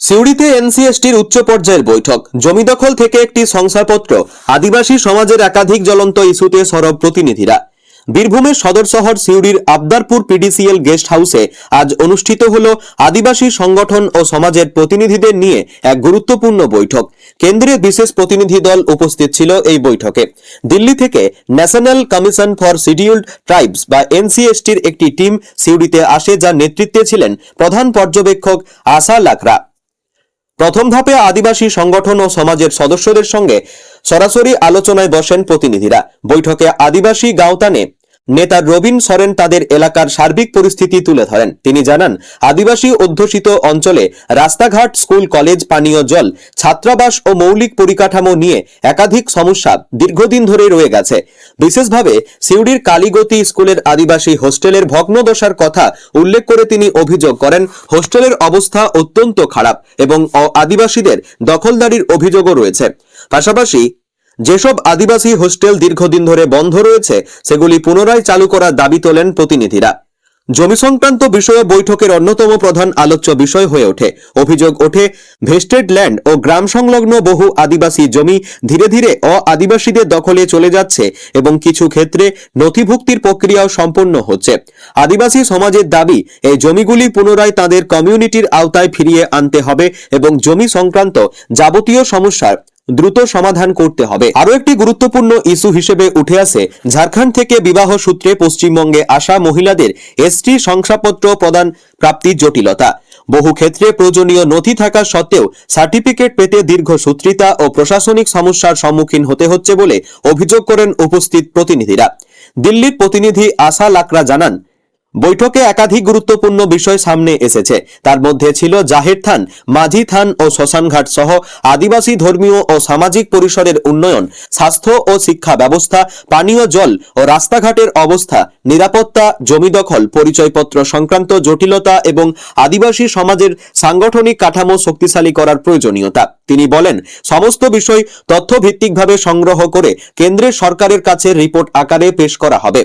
সিউড়িতে এনসিএসটির উচ্চ পর্যায়ের বৈঠক। জমি দখল থেকে একটি শংসাপত্র আদিবাসী সমাজের একাধিক জ্বলন্ত ইস্যুতে সরব প্রতিনিধিরা। বীরভূমের সদর শহর সিউড়ির আবদারপুর পিডিসিএল গেস্ট হাউসে আজ অনুষ্ঠিত হল আদিবাসী সংগঠন ও সমাজের প্রতিনিধিদের নিয়ে এক গুরুত্বপূর্ণ বৈঠক। কেন্দ্রের বিশেষ প্রতিনিধি দল উপস্থিত ছিল এই বৈঠকে। দিল্লি থেকে National Commission for Scheduled Tribes বা এনসিএসটির একটি টিম সিউড়িতে আসে, যার নেতৃত্বে ছিলেন প্রধান পর্যবেক্ষক আশা লাকরা। প্রথম ধাপে আদিবাসী সংগঠন ও সমাজের সদস্যদের সঙ্গে সরাসরি আলোচনায় বসেন প্রতিনিধিরা। বৈঠকে আদিবাসী গাঁওতানে নেতা রবিন সরেন তাদের এলাকার সার্বিক পরিস্থিতি তুলে ধরেন। তিনি জানান, আদিবাসী অধ্যুষিত অঞ্চলে রাস্তাঘাট, স্কুল, কলেজ, পানীয় জল, ছাত্রাবাস ও মৌলিক পরিকাঠামো নিয়ে একাধিক সমস্যা দীর্ঘদিন ধরে রয়ে গেছে। বিশেষভাবে সিউড়ির কালীগতি স্কুলের আদিবাসী হোস্টেলের ভগ্নদশার কথা উল্লেখ করে তিনি অভিযোগ করেন, হোস্টেলের অবস্থা অত্যন্ত খারাপ এবং আদিবাসীদের দখলদারির অভিযোগও রয়েছে। পাশাপাশি যেসব আদিবাসী হোস্টেল দীর্ঘদিন ধরে বন্ধ রয়েছে, সেগুলি পুনরায় চালু করার দাবি তোলেন প্রতিনিধিরা। জমি সংক্রান্ত বিষয়ে বৈঠকের অন্যতম প্রধান আলোচ্য বিষয় হয়ে ওঠে। অভিযোগ ওঠে, ভেস্টেড ল্যান্ড ও গ্রাম সংলগ্ন বহু আদিবাসী জমি ধীরে ধীরে অ আদিবাসীদের দখলে চলে যাচ্ছে এবং কিছু ক্ষেত্রে নথিভুক্তির প্রক্রিয়াও সম্পন্ন হচ্ছে। আদিবাসী সমাজের দাবি, এই জমিগুলি পুনরায় তাদের কমিউনিটির আওতায় ফিরিয়ে আনতে হবে এবং জমি সংক্রান্ত যাবতীয় সমস্যার দ্রুত সমাধান করতে হবে। আরও একটি গুরুত্বপূর্ণ ইস্যু হিসেবে উঠে আসে, ঝাড়খণ্ড থেকে বিবাহ সূত্রে পশ্চিমবঙ্গে আসা মহিলাদের এসটি শংসাপত্র প্রদান প্রাপ্তির জটিলতা। বহু ক্ষেত্রে প্রয়োজনীয় নথি থাকা সত্ত্বেও সার্টিফিকেট পেতে দীর্ঘ সূত্রিতা ও প্রশাসনিক সমস্যার সম্মুখীন হতে হচ্ছে বলে অভিযোগ করেন উপস্থিত প্রতিনিধিরা। দিল্লির প্রতিনিধি আশা লাকরা জানান বৈঠকে একাধিক গুরুত্বপূর্ণ বিষয় সামনে এসেছে। তার মধ্যে ছিল জাহের থান, মাঝি থান ও শ্মশানঘাট সহ আদিবাসী ধর্মীয় ও সামাজিক পরিসরের উন্নয়ন, স্বাস্থ্য ও শিক্ষা ব্যবস্থা, পানীয় জল ও রাস্তাঘাটের অবস্থা, নিরাপত্তা, জমি দখল, পরিচয়পত্র সংক্রান্ত জটিলতা এবং আদিবাসী সমাজের সাংগঠনিক কাঠামো শক্তিশালী করার প্রয়োজনীয়তা। তিনি বলেন, সমস্ত বিষয় তথ্যভিত্তিকভাবে সংগ্রহ করে কেন্দ্রের সরকারের কাছে রিপোর্ট আকারে পেশ করা হবে।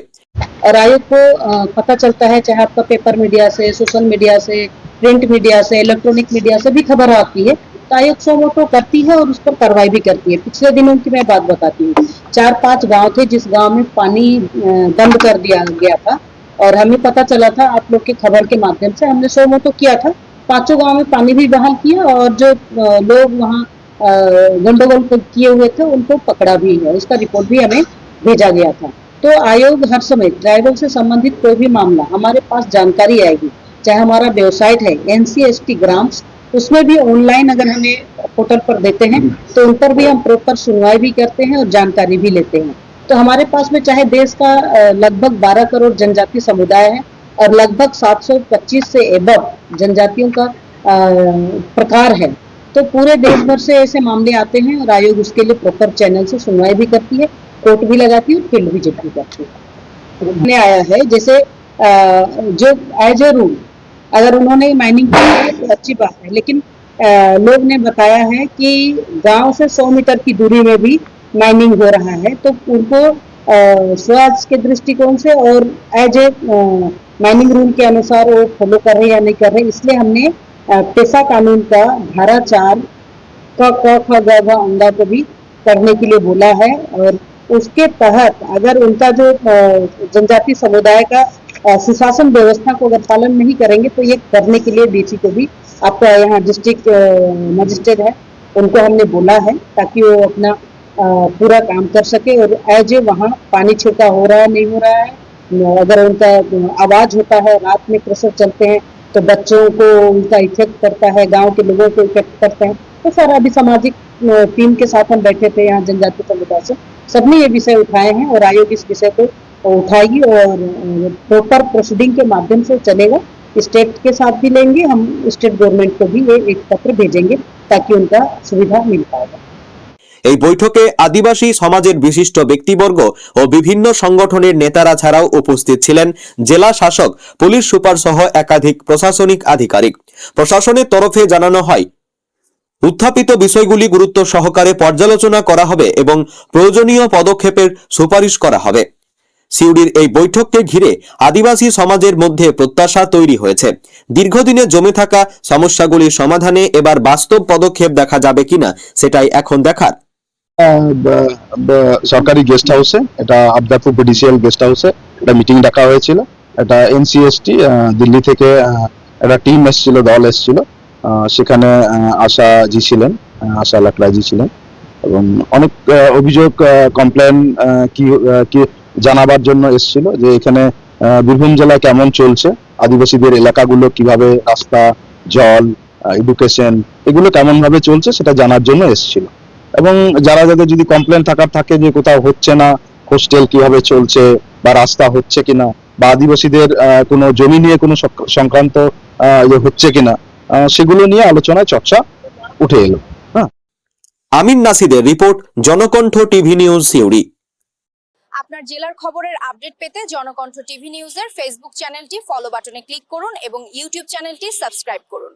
और आयोग को पता चलता है चाहे आपका पेपर मीडिया से, सोशल मीडिया से, प्रिंट मीडिया से, इलेक्ट्रॉनिक मीडिया से भी खबर आती है तो आयोग सो मोटो करती है और उस पर कार्रवाई भी करती है। पिछले दिनों की मैं बात बताती हूँ। चार पाँच गाँव थे जिस गाँव में पानी बंद कर दिया गया था और हमें पता चला था आप लोग के खबर के माध्यम से हमने सो मोटो किया था। पाँचों गाँव में पानी भी बहाल किया और जो लोग वहाँ गंडगोल किए हुए थे उनको पकड़ा भी है। उसका रिपोर्ट भी हमें भेजा गया था। तो आयोग हर समय ट्राइबल से संबंधित कोई भी मामला हमारे पास जानकारी आएगी, चाहे हमारा वेबसाइट है एन सी उसमें भी ऑनलाइन अगर हमें पोर्टल पर देते हैं तो उन पर भी हम प्रॉपर सुनवाई भी करते हैं और जानकारी भी लेते हैं। तो हमारे पास में चाहे देश का लगभग 12 करोड़ जनजाति समुदाय है और लगभग 725 से एबव जनजातियों का प्रकार है। तो पूरे देश भर से ऐसे मामले आते हैं और आयोग उसके लिए प्रॉपर चैनल से सुनवाई भी करती है। कोर्ट भी लगाती है फ़ील्ड विज़िट भी करती है। आया है, जैसे जो एज ए रूल अगर उन्होंने माइनिंग की तो अच्छी बात है, लेकिन लोग ने बताया है कि गाँव से 100 मीटर की दूरी में भी माइनिंग हो रहा है तो उनको स्वास्थ्य के दृष्टिकोण से और एज ए माइनिंग रूल के अनुसार वो फॉलो कर रहे या नहीं कर रहे इसलिए हमने पेशा कानून का धारा चार क क ख ग अंगा को भी करने के लिए बोला है और उसके तहत अगर उनका जो जनजाति समुदाय का सुशासन व्यवस्था को अगर पालन नहीं करेंगे तो ये करने के लिए डीसी को भी आपका यहाँ डिस्ट्रिक्ट मजिस्ट्रेट है, उनको हमने बोला है ताकि वो अपना पूरा काम कर सके और एज ए वहाँ पानी छिड़का हो रहा है, नहीं हो रहा है, अगर उनका आवाज़ होता है, रात में प्रेशर चलते हैं तो बच्चों को उनका इफ़ेक्ट करता है, गाँव के लोगों को इफ़ेक्ट करता है तो सारा अभी सामाजिक टीम के साथ हम बैठे थे यहाँ जनजाति समुदाय से सबने ये विषय उठाए हैं और आयोग इस विषय को उठाएगी और प्रॉपर प्रोसीडिंग के माध्यम से चलेगा स्टेट के साथ भी लेंगे हम स्टेट गवर्नमेंट को भी ये एक पत्र भेजेंगे ताकि उनका सुविधा मिल पाएगा এই বৈঠকে আদিবাসী সমাজের বিশিষ্ট ব্যক্তিবর্গ ও বিভিন্ন সংগঠনের নেতারা ছাড়াও উপস্থিত ছিলেন জেলা শাসক পুলিশ সুপার সহ একাধিক প্রশাসনিক আধিকারিক প্রশাসনের তরফে জানানো হয় উত্থাপিত বিষয়গুলি গুরুত্ব সহকারে পর্যালোচনা করা হবে এবং প্রয়োজনীয় পদক্ষেপের সুপারিশ করা হবে। সিউড়ির এই বৈঠককে ঘিরে আদিবাসী সমাজের মধ্যে প্রত্যাশা তৈরি হয়েছে। দীর্ঘদিনে জমে থাকা সমস্যাগুলির সমাধানে এবার বাস্তব পদক্ষেপ দেখা যাবে কিনা সেটাই এখন দেখার। সরকারি গেস্ট হাউসে, এটা আবদারপুর বিডিসিএল গেস্ট হাউসে একটা মিটিং ডাকা হয়েছিল। এটা এনসিএসটি দিল্লি থেকে একটা টিম এসেছিল, দল এসেছিল। সেখানে আশা জি ছিলেন আশা লাকড়া জি ছিলেন। এবং অনেক অভিযোগ কমপ্লেন কি কি জানাবার জন্য এসেছিল যে এখানে বীরভূম জেলায় কেমন চলছে, আদিবাসীদের এলাকাগুলো কীভাবে, রাস্তা, জল এডুকেশন এগুলো কেমন ভাবে চলছে সেটা জানার জন্য এসেছিল। এবং যারা যাদের যদি কমপ্লেন থাকার থাকে যে কোথাও হচ্ছে না হোস্টেল কীভাবে চলছে বা রাস্তা হচ্ছে কিনা, বা আদিবাসীদের কোনো জমি নিয়ে কোনো সংক্রান্ত ইয়ে হচ্ছে কিনা সেগুলো নিয়ে আলোচনায় চর্চা উঠে এলো। Amin নাসিদের report Janakantha TV news Suri. আপনার জেলার খবরের আপডেট পেতে জনকণ্ঠ টিভি নিউজের ফেসবুক চ্যানেলটি ফলো বাটনে ক্লিক করুন এবং ইউটিউব চ্যানেলটি সাবস্ক্রাইব করুন।